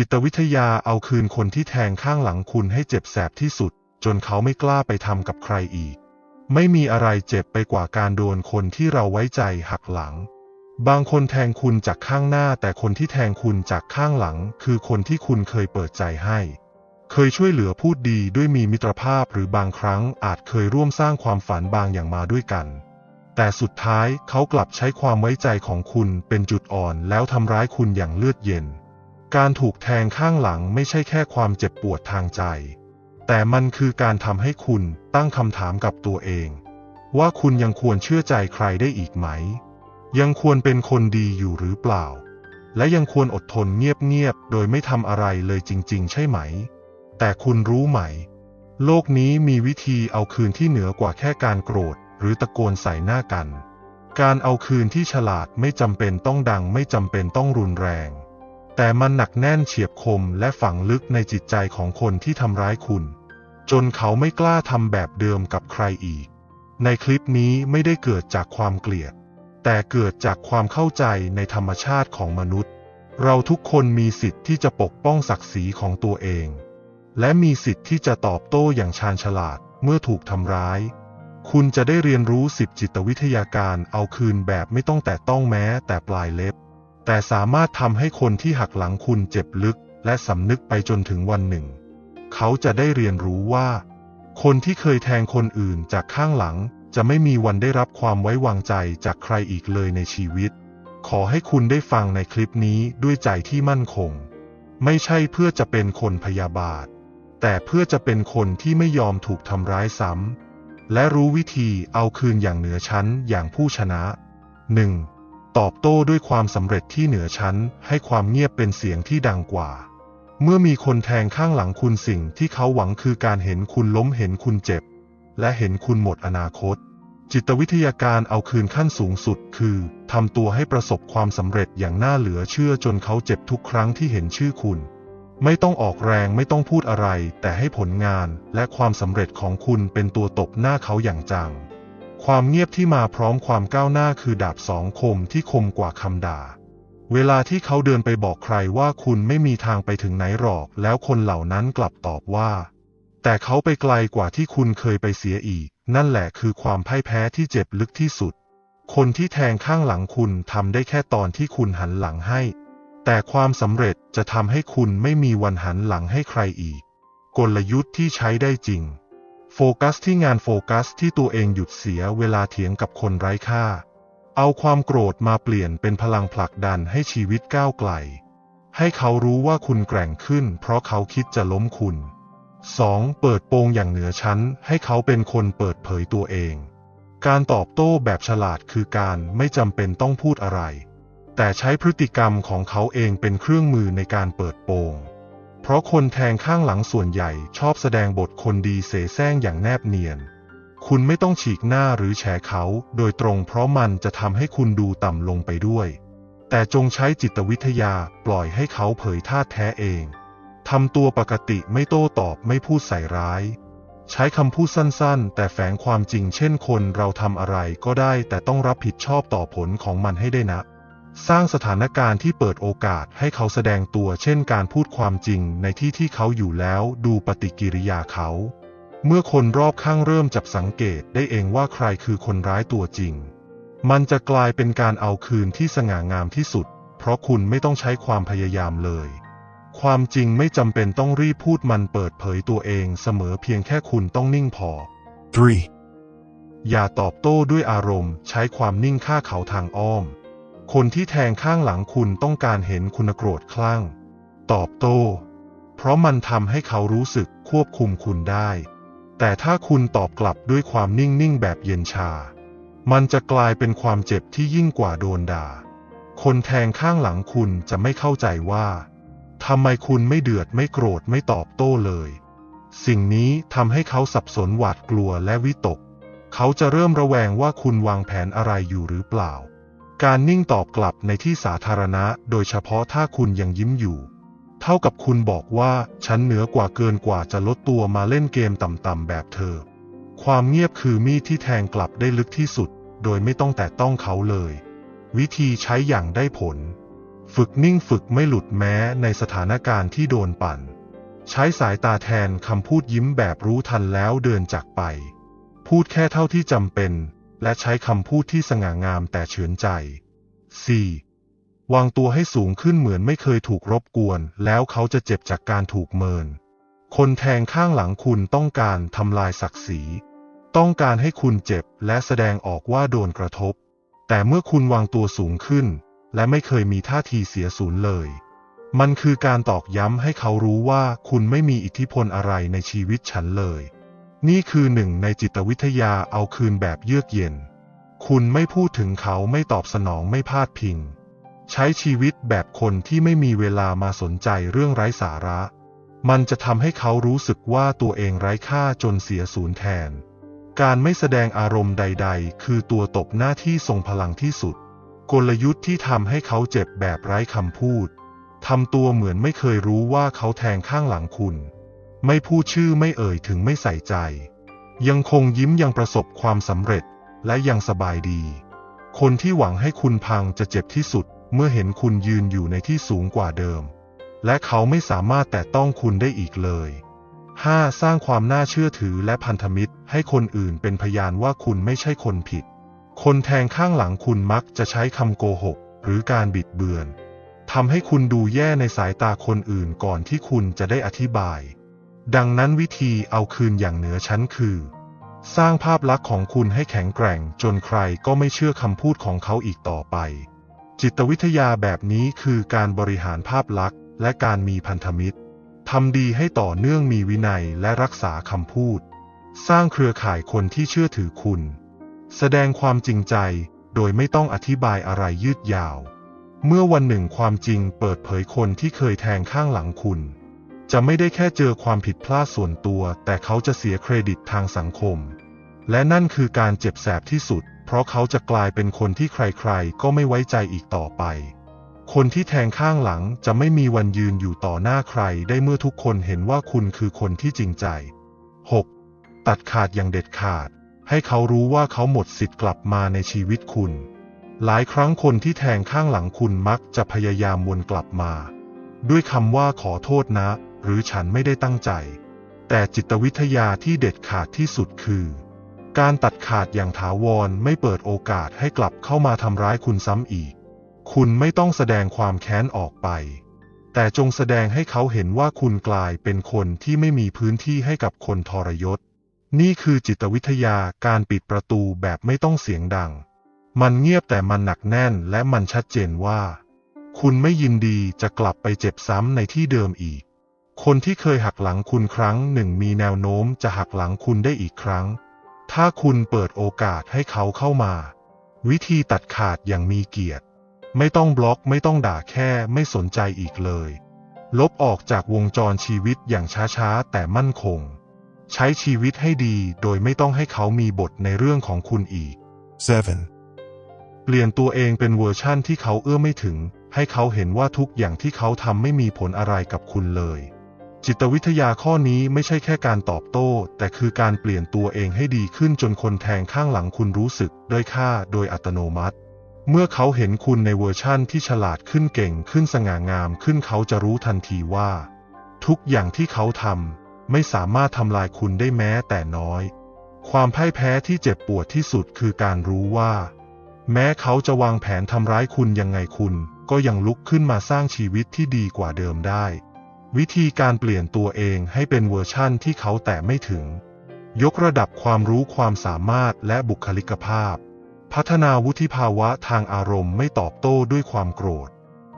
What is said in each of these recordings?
จิตวิทยาเอาคืนคนที่แทงข้างหลังคุณให้เจ็บแสบที่สุด จนเขาไม่กล้าไปทำกับใครอีก ไม่มีอะไรเจ็บไปกว่าการโดนคนที่เราไว้ใจหักหลัง บางคนแทงคุณจากข้างหน้า แต่คนที่แทงคุณจากข้างหลัง คือคนที่คุณเคยเปิดใจให้ เคยช่วยเหลือพูดดีด้วยมีมิตรภาพหรือบางครั้งอาจเคยร่วมสร้างความฝันบางอย่างมาด้วยกัน แต่สุดท้ายเขากลับใช้ความไว้ใจของคุณเป็นจุดอ่อนแล้วทำร้ายคุณอย่างเลือดเย็น การถูกแทงข้างหลังไม่ใช่แค่ความเจ็บปวดทางใจ แต่มันคือการทำให้คุณตั้งคำถามกับตัวเอง ว่าคุณยังควรเชื่อใจใครได้อีกไหม ยังควรเป็นคนดีอยู่หรือเปล่า และยังควรอดทนเงียบๆ โดยไม่ทำอะไรเลยจริง ๆ ใช่ไหม แต่คุณรู้ไหม โลกนี้มีวิธีเอาคืนที่เหนือกว่าแค่การโกรธ หรือตะโกนใส่หน้ากัน การเอาคืนที่ฉลาดไม่จำเป็นต้องดังไม่จำเป็นต้องรุนแรง แต่มันหนักแน่นเฉียบคมและฝังลึกในจิตใจของคนที่ทำร้ายคุณ จนเขาไม่กล้าทำแบบเดิมกับใครอีก ในคลิปนี้ไม่ได้เกิดจากความเกลียด แต่เกิดจากความเข้าใจในธรรมชาติของมนุษย์ เราทุกคนมีสิทธิ์ที่จะปกป้องศักดิ์ศรีของตัวเอง และมีสิทธิ์ที่จะตอบโต้อย่างชาญฉลาดเมื่อถูกทำร้าย คุณจะได้เรียนรู้สิบจิตวิทยาการเอาคืนแบบไม่ต้องแต่ต้องแม้แต่ปลายเล็บ แต่สามารถทำให้คนที่หักหลังคุณเจ็บลึก และสำนึกไปจนถึงวันหนึ่ง เขาจะได้เรียนรู้ว่า คนที่เคยแทงคนอื่นจากข้างหลัง จะไม่มีวันได้รับความไว้วางใจจากใครอีกเลยในชีวิต ขอให้คุณได้ฟังในคลิปนี้ด้วยใจที่มั่นคง ไม่ใช่เพื่อจะเป็นคนพยาบาท แต่เพื่อจะเป็นคนที่ไม่ยอมถูกทำร้ายซ้ำและรู้วิธีเอาคืนอย่างเหนือชั้นอย่างผู้ชนะ 1. ตอบโต้ด้วยความสำเร็จที่เหนือชั้น ให้ความเงียบเป็นเสียงที่ดังกว่า เมื่อมีคนแทงข้างหลังคุณสิ่งที่เขาหวังคือการเห็นคุณล้มเห็นคุณเจ็บ และเห็นคุณหมดอนาคต จิตวิทยาการเอาคืนขั้นสูงสุด คือทำตัวให้ประสบความสำเร็จอย่างน่าเหลือเชื่อจนเขาเจ็บทุกครั้งที่เห็นชื่อคุณ ไม่ต้องออกแรงไม่ต้องพูดอะไร แต่ให้ผลงานและความสำเร็จของคุณเป็นตัวตบหน้าเขาอย่างจัง ความเงียบที่มาพร้อมความก้าวหน้าคือดาบสองคมที่คมกว่าคำด่า เวลาที่เขาเดินไปบอกใครว่าคุณไม่มีทางไปถึงไหนหรอก แล้วคนเหล่านั้นกลับตอบว่า แต่เขาไปไกลกว่าที่คุณเคยไปเสียอีก นั่นแหละคือความพ่ายแพ้ที่เจ็บลึกที่สุด คนที่แทงข้างหลังคุณทำได้แค่ตอนที่คุณหันหลังให้ แต่ความสำเร็จจะทำให้คุณไม่มีวันหันหลังให้ใครอีก กลยุทธ์ที่ใช้ได้จริง โฟกัสที่งานโฟกัสที่ตัวเองหยุดเสียเวลาเถียงกับคนไร้ค่า เอาความโกรธมาเปลี่ยนเป็นพลังผลักดันให้ชีวิตก้าวไกล ให้เขารู้ว่าคุณแกร่งขึ้น เพราะเขาคิดจะล้มคุณ 2. เปิดโปงอย่างเหนือชั้น ให้เขาเป็นคนเปิดเผยตัวเอง การตอบโต้แบบฉลาดคือการไม่จำเป็นต้องพูดอะไร แต่ใช้พฤติกรรมของเขาเองเป็นเครื่องมือในการเปิดโปง เพราะคนแทงข้างหลังส่วนใหญ่ชอบแสดงบทคนดีเสแสร้งอย่างแนบเนียน คุณไม่ต้องฉีกหน้าหรือแฉเขาโดยตรงเพราะมันจะทำให้คุณดูต่ำลงไปด้วย แต่จงใช้จิตวิทยาปล่อยให้เขาเผยท่าแท้เองทำตัวปกติไม่โต้ตอบไม่พูดใส่ร้าย ใช้คำพูดสั้นๆ แต่แฝงความจริงเช่นคนเราทำอะไรก็ได้แต่ต้องรับผิดชอบต่อผลของมันให้ได้นะ สร้างสถานการณ์ที่เปิดโอกาสให้เขาแสดงตัวเช่นการพูดความจริงในที่ที่เขาอยู่แล้วดูปฏิกิริยาเขา เมื่อคนรอบข้างเริ่มจับสังเกตได้เองว่าใครคือคนร้ายตัวจริง มันจะกลายเป็นการเอาคืนที่สง่างามที่สุด เพราะคุณไม่ต้องใช้ความพยายามเลย ความจริงไม่จำเป็นต้องรีบพูดมันเปิดเผยตัวเองเสมอเพียงแค่คุณต้องนิ่งพอ 3. อย่าตอบโต้ด้วยอารมณ์ ใช้ความนิ่งฆ่าเขาทางอ้อม คนที่แทงข้างหลังคุณต้องการเห็นคุณโกรธคลั่ง ตอบโต้ เพราะมันทำให้เขารู้สึกควบคุมคุณได้ แต่ถ้าคุณตอบกลับด้วยความนิ่งๆแบบเย็นชา มันจะกลายเป็นความเจ็บที่ยิ่งกว่าโดนด่า คนแทงข้างหลังคุณจะไม่เข้าใจว่าทำไมคุณไม่เดือดไม่โกรธไม่ตอบโต้เลย สิ่งนี้ทำให้เขาสับสนหวาดกลัวและวิตก เขาจะเริ่มระแวงว่าคุณวางแผนอะไรอยู่หรือเปล่า การนิ่งตอบกลับในที่สาธารณะ โดยเฉพาะถ้าคุณยังยิ้มอยู่ เท่ากับคุณบอกว่าฉันเหนือกว่าเกินกว่าจะลดตัวมาเล่นเกมต่ำๆแบบเธอ ความเงียบคือมีดที่แทงกลับได้ลึกที่สุด โดยไม่ต้องแตะต้องเขาเลย วิธีใช้อย่างได้ผล ฝึกนิ่งฝึกไม่หลุดแม้ในสถานการณ์ที่โดนปั่น ใช้สายตาแทนคำพูดยิ้มแบบรู้ทันแล้วเดินจากไป พูดแค่เท่าที่จำเป็น และใช้คำพูดที่สง่างามแต่เฉือนใจ 4. วางตัวให้สูงขึ้นเหมือนไม่เคยถูกรบกวน แล้วเขาจะเจ็บจากการถูกเมิน คนแทงข้างหลังคุณต้องการทำลายศักดิ์ศรี ต้องการให้คุณเจ็บและแสดงออกว่าโดนกระทบ แต่เมื่อคุณวางตัวสูงขึ้น และไม่เคยมีท่าทีเสียศูนย์เลย มันคือการตอกย้ำให้เขารู้ว่าคุณไม่มีอิทธิพลอะไรในชีวิตฉันเลย นี่คือหนึ่งในจิตวิทยาเอาคืนแบบเยือกเย็น คุณไม่พูดถึงเขาไม่ตอบสนองไม่พาดพิง ใช้ชีวิตแบบคนที่ไม่มีเวลามาสนใจเรื่องไร้สาระ มันจะทำให้เขารู้สึกว่าตัวเองไร้ค่าจนเสียศูนย์แทน การไม่แสดงอารมณ์ใด ๆ คือตัวตบหน้าที่ทรงพลังที่สุด กลยุทธ์ที่ทำให้เขาเจ็บแบบไร้คำพูดทำตัวเหมือนไม่เคยรู้ว่าเขาแทงข้างหลังคุณ ไม่พูดชื่อไม่เอ่ยถึงไม่ใส่ใจ ยังคงยิ้มยังประสบความสำเร็จและยังสบายดี คนที่หวังให้คุณพังจะเจ็บที่สุดเมื่อเห็นคุณยืนอยู่ในที่สูงกว่าเดิม และเขาไม่สามารถแตะต้องคุณได้อีกเลย 5. สร้างความน่าเชื่อถือและพันธมิตร ให้คนอื่นเป็นพยานว่าคุณไม่ใช่คนผิด คนแทงข้างหลังคุณมักจะใช้คำโกหก หรือการบิดเบือนทำให้คุณดูแย่ในสายตาคนอื่นก่อนที่คุณจะได้อธิบาย ดังนั้นวิธีเอาคืนอย่างเหนือชั้นคือ สร้างภาพลักษณ์ของคุณให้แข็งแกร่งจนใครก็ไม่เชื่อคำพูดของเขาอีกต่อไป จิตวิทยาแบบนี้คือการบริหารภาพลักษณ์และการมีพันธมิตรทำดีให้ต่อเนื่องมีวินัยและรักษาคำพูด สร้างเครือข่ายคนที่เชื่อถือคุณ แสดงความจริงใจโดยไม่ต้องอธิบายอะไรยืดยาว เมื่อวันหนึ่งความจริงเปิดเผยคนที่เคยแทงข้างหลังคุณ จะไม่ได้แค่เจอความผิดพลาดส่วนตัว แต่เขาจะเสียเครดิตทางสังคม และนั่นคือการเจ็บแสบที่สุด เพราะเขาจะกลายเป็นคนที่ใครๆ ก็ไม่ไว้ใจอีกต่อไป คนที่แทงข้างหลังจะไม่มีวันยืนอยู่ต่อหน้าใครได้เมื่อทุกคนเห็นว่าคุณคือคนที่จริงใจ 6. ตัดขาดอย่างเด็ดขาด ให้เขารู้ว่าเขาหมดสิทธิ์กลับมาในชีวิตคุณ หลายครั้งคนที่แทงข้างหลังคุณมักจะพยายามวนกลับมา ด้วยคำว่าขอโทษนะ หรือฉันไม่ได้ตั้งใจ แต่จิตวิทยาที่เด็ดขาดที่สุดคือ การตัดขาดอย่างถาวรไม่เปิดโอกาสให้กลับเข้ามาทำร้ายคุณซ้ำอีก คุณไม่ต้องแสดงความแค้นออกไป แต่จงแสดงให้เขาเห็นว่าคุณกลายเป็นคนที่ไม่มีพื้นที่ให้กับคนทรยศ นี่คือจิตวิทยาการปิดประตูแบบไม่ต้องเสียงดัง มันเงียบแต่มันหนักแน่นและมันชัดเจนว่าคุณไม่ยินดีจะกลับไปเจ็บซ้ำในที่เดิมอีก คนที่เคยหักหลังคุณครั้งหนึ่งมีแนวโน้มจะหักหลังคุณได้อีกครั้ง ถ้าคุณเปิดโอกาสให้เขาเข้ามา วิธีตัดขาดอย่างมีเกียรติ ไม่ต้องบล็อกไม่ต้องด่าแค่ไม่สนใจอีกเลย ลบออกจากวงจรชีวิตอย่างช้าๆ แต่มั่นคง ใช้ชีวิตให้ดีโดยไม่ต้องให้เขามีบทในเรื่องของคุณอีก 7. เปลี่ยนตัวเองเป็นเวอร์ชั่นที่เขาเอื้อไม่ถึง ให้เขาเห็นว่าทุกอย่างที่เขาทำไม่มีผลอะไรกับคุณเลย จิตวิทยาข้อนี้ไม่ใช่แค่การตอบโต้ แต่คือการเปลี่ยนตัวเองให้ดีขึ้นจนคนแทงข้างหลังคุณรู้สึกด้อยค่าโดยอัตโนมัติ เมื่อเขาเห็นคุณในเวอร์ชั่นที่ฉลาดขึ้นเก่งขึ้นสง่างามขึ้นเขาจะรู้ทันทีว่า ทุกอย่างที่เขาทำไม่สามารถทำลายคุณได้แม้แต่น้อย ความพ่ายแพ้ที่เจ็บปวดที่สุดคือการรู้ว่า แม้เขาจะวางแผนทำร้ายคุณยังไงคุณ ก็ยังลุกขึ้นมาสร้างชีวิตที่ดีกว่าเดิมได้ วิธีการเปลี่ยนตัวเองให้เป็นเวอร์ชั่นที่เขาแตะไม่ถึง ยกระดับความรู้ความสามารถและบุคลิกภาพ พัฒนาวุฒิภาวะทางอารมณ์ไม่ตอบโต้ด้วยความโกรธ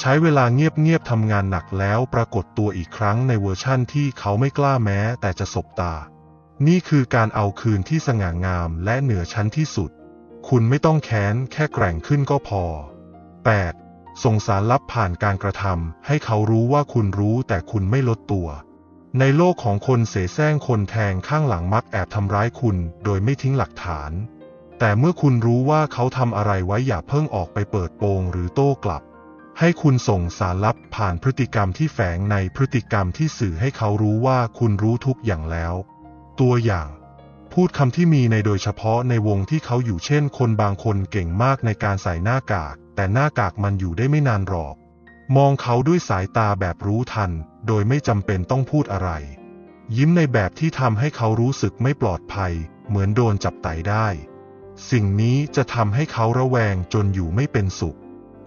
ใช้เวลาเงียบๆทำงานหนักแล้วปรากฏตัวอีกครั้งในเวอร์ชั่นที่เขาไม่กล้าแม้แต่จะสบตา นี่คือการเอาคืนที่สง่างามและเหนือชั้นที่สุด คุณไม่ต้องแค้นแค่แกร่งขึ้นก็พอ 8. ส่งสารลับผ่านการกระทำให้เขารู้ว่าคุณรู้แต่คุณไม่ลดตัว ในโลกของคนเสแสร้งคนแทงข้างหลังมักแอบทำร้ายคุณโดยไม่ทิ้งหลักฐาน แต่เมื่อคุณรู้ว่าเขาทำอะไรไว้อย่าเพิ่งออกไปเปิดโปงหรือโต้กลับ ให้คุณส่งสารลับผ่านพฤติกรรมที่แฝงในพฤติกรรมที่สื่อให้เขารู้ว่าคุณรู้ทุกอย่างแล้ว ตัวอย่างพูดคำที่มีในโดยเฉพาะในวงที่เขาอยู่เช่น คนบางคนเก่งมากในการใส่หน้ากาก แต่หน้ากากมันอยู่ได้ไม่นานหรอก มองเขาด้วยสายตาแบบรู้ทัน โดยไม่จำเป็นต้องพูดอะไร ยิ้มในแบบที่ทำให้เขารู้สึกไม่ปลอดภัย เหมือนโดนจับไตได้ สิ่งนี้จะทำให้เขาระแวงจนอยู่ไม่เป็นสุข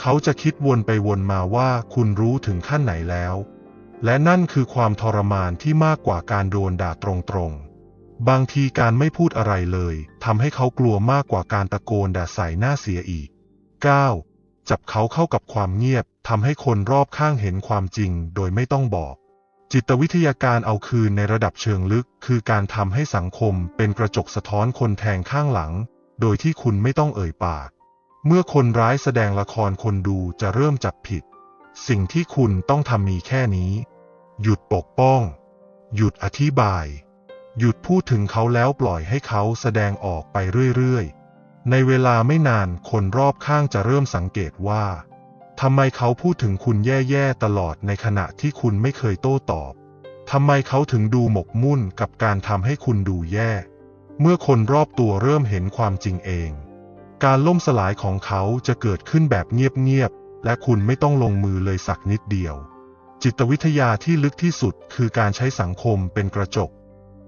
เขาจะคิดวนไปวนมาว่าคุณรู้ถึงขั้นไหนแล้ว และนั่นคือความทรมานที่มากกว่าการโดนด่าตรงๆบางทีการไม่พูดอะไรเลยทำให้เขากลัวมากกว่าการตะโกนด่าใส่หน้าเสียอีก 9. จับเขาเข้ากับความเงียบทำให้คนรอบข้างเห็นความจริงโดยไม่ต้องบอก จิตวิทยาการเอาคืนในระดับเชิงลึก คือการทำให้สังคมเป็นกระจกสะท้อนคนแทงข้างหลัง โดยที่คุณไม่ต้องเอ่ยปาก เมื่อคนร้ายแสดงละครคนดูจะเริ่มจับผิด สิ่งที่คุณต้องทำมีแค่นี้ หยุดปกป้อง หยุดอธิบาย หยุดพูดถึงเขาแล้วปล่อยให้เขาแสดงออกไปเรื่อยๆ ในเวลาไม่นานคนรอบข้างจะเริ่มสังเกตว่าทำไมเขาพูดถึงคุณแย่ๆตลอดในขณะที่คุณไม่เคยโต้ตอบทำไมเขาถึงดูหมกมุ่นกับการทำให้คุณดูแย่ เมื่อคนรอบตัวเริ่มเห็นความจริงเอง การล่มสลายของเขาจะเกิดขึ้นแบบเงียบๆ และคุณไม่ต้องลงมือเลยสักนิดเดียว จิตวิทยาที่ลึกที่สุดคือการใช้สังคมเป็นกระจก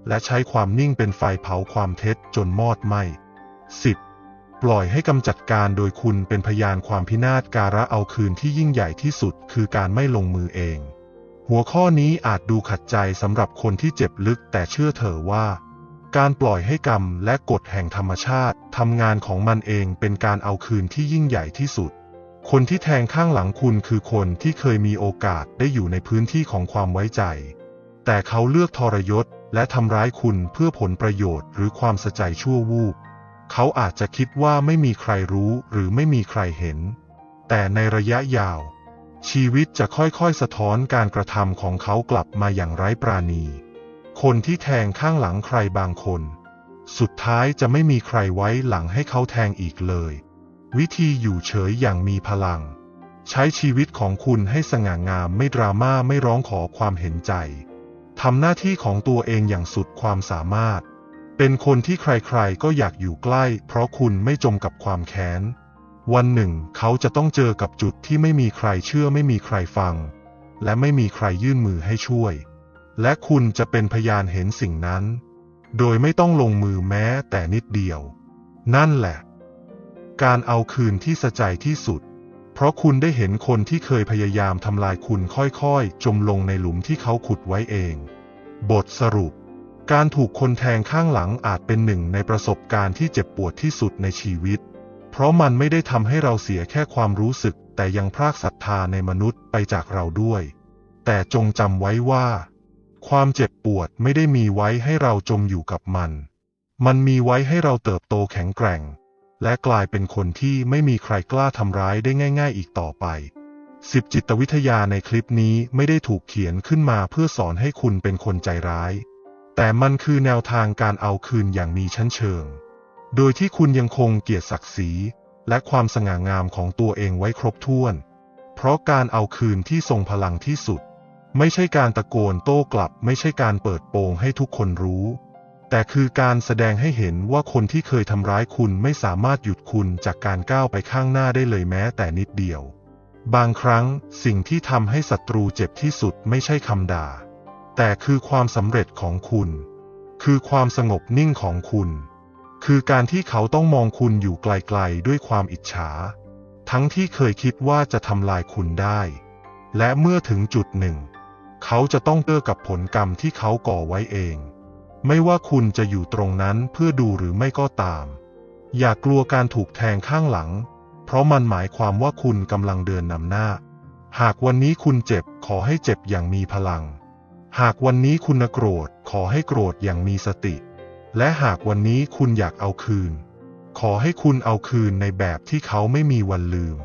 และใช้ความนิ่งเป็นไฟเผาความเท็จจนมอดไหม้ 10. ปล่อยให้กำจัดการโดยคุณเป็นพยานความพินาศการะเอาคืนที่ยิ่งใหญ่ที่สุดคือการไม่ลงมือเอง หัวข้อนี้อาจดูขัดใจสำหรับคนที่เจ็บลึกแต่เชื่อเถอะว่า การปล่อยให้กรรมและกฎแห่งธรรมชาติทำงานของมันเองเป็นการเอาคืนที่ยิ่งใหญ่ที่สุด คนที่แทงข้างหลังคุณคือคนที่เคยมีโอกาสได้อยู่ในพื้นที่ของความไว้ใจ แต่เขาเลือกทรยศและทำร้ายคุณเพื่อผลประโยชน์หรือความสะใจชั่ววูบ เขาอาจจะคิดว่าไม่มีใครรู้หรือไม่มีใครเห็น แต่ในระยะยาว ชีวิตจะค่อยๆสะท้อนการกระทำของเขากลับมาอย่างไร้ปราณี คนที่แทงข้างหลังใครบางคน สุดท้ายจะไม่มีใครไว้หลังให้เขาแทงอีกเลย วิธีอยู่เฉยอย่างมีพลัง ใช้ชีวิตของคุณให้สง่างามไม่ดราม่าไม่ร้องขอความเห็นใจทำหน้าที่ของตัวเองอย่างสุดความสามารถ เป็นคนที่ใครๆก็อยากอยู่ใกล้ เพราะคุณไม่จมกับความแค้น วันหนึ่งเขาจะต้องเจอกับจุดที่ไม่มีใครเชื่อไม่มีใครฟัง และไม่มีใครยื่นมือให้ช่วย และคุณจะเป็นพยานเห็นสิ่งนั้น โดยไม่ต้องลงมือแม้แต่นิดเดียว นั่นแหละ การเอาคืนที่สะใจที่สุด เพราะคุณได้เห็นคนที่เคยพยายามทำลายคุณค่อยๆ จมลงในหลุมที่เขาขุดไว้เอง บทสรุป การถูกคนแทงข้างหลังอาจเป็นหนึ่งในประสบการณ์ที่เจ็บปวดที่สุดในชีวิต เพราะมันไม่ได้ทำให้เราเสียแค่ความรู้สึก แต่ยังพรากศรัทธาในมนุษย์ไปจากเราด้วย แต่จงจำไว้ว่า ความเจ็บปวดไม่ได้มีไว้ให้เราจมอยู่กับมัน มันมีไว้ให้เราเติบโตแข็งแกร่ง และกลายเป็นคนที่ไม่มีใครกล้าทำร้ายได้ง่าย ๆ อีกต่อไปสิบจิตวิทยาในคลิปนี้ไม่ได้ถูกเขียนขึ้นมาเพื่อสอนให้คุณเป็นคนใจร้าย แต่มันคือแนวทางการเอาคืนอย่างมีชั้นเชิง โดยที่คุณยังคงเกียรติศักดิ์ศรีและความสง่างามของตัวเองไว้ครบถ้วน เพราะการเอาคืนที่ทรงพลังที่สุด ไม่ใช่การตะโกนโต้กลับ ไม่ใช่การเปิดโปงให้ทุกคนรู้ แต่คือการแสดงให้เห็นว่าคนที่เคยทำร้ายคุณไม่สามารถหยุดคุณจากการก้าวไปข้างหน้าได้เลยแม้แต่นิดเดียว บางครั้งสิ่งที่ทำให้ศัตรูเจ็บที่สุดไม่ใช่คำด่า แต่คือความสำเร็จของคุณ คือความสงบนิ่งของคุณ คือการที่เขาต้องมองคุณอยู่ไกลๆด้วยความอิจฉา ทั้งที่เคยคิดว่าจะทำลายคุณได้ และเมื่อถึงจุดหนึ่ง เขาจะต้องเจอกับผลกรรมที่เขาก่อไว้เอง ไม่ว่าคุณจะอยู่ตรงนั้นเพื่อดูหรือไม่ก็ตาม อย่ากลัวการถูกแทงข้างหลัง เพราะมันหมายความว่าคุณกำลังเดินนำหน้า หากวันนี้คุณเจ็บขอให้เจ็บอย่างมีพลัง หากวันนี้คุณโกรธ ขอให้โกรธอย่างมีสติ และหากวันนี้คุณอยากเอาคืน ขอให้คุณเอาคืนในแบบที่เขาไม่มีวันลืม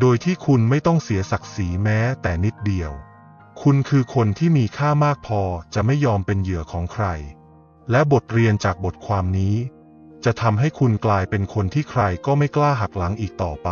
โดยที่คุณไม่ต้องเสียศักดิ์ศรีแม้แต่นิดเดียว คุณคือคนที่มีค่ามากพอจะไม่ยอมเป็นเหยื่อของใคร และบทเรียนจากบทความนี้ จะทำให้คุณกลายเป็นคนที่ใครก็ไม่กล้าหักหลังอีกต่อไป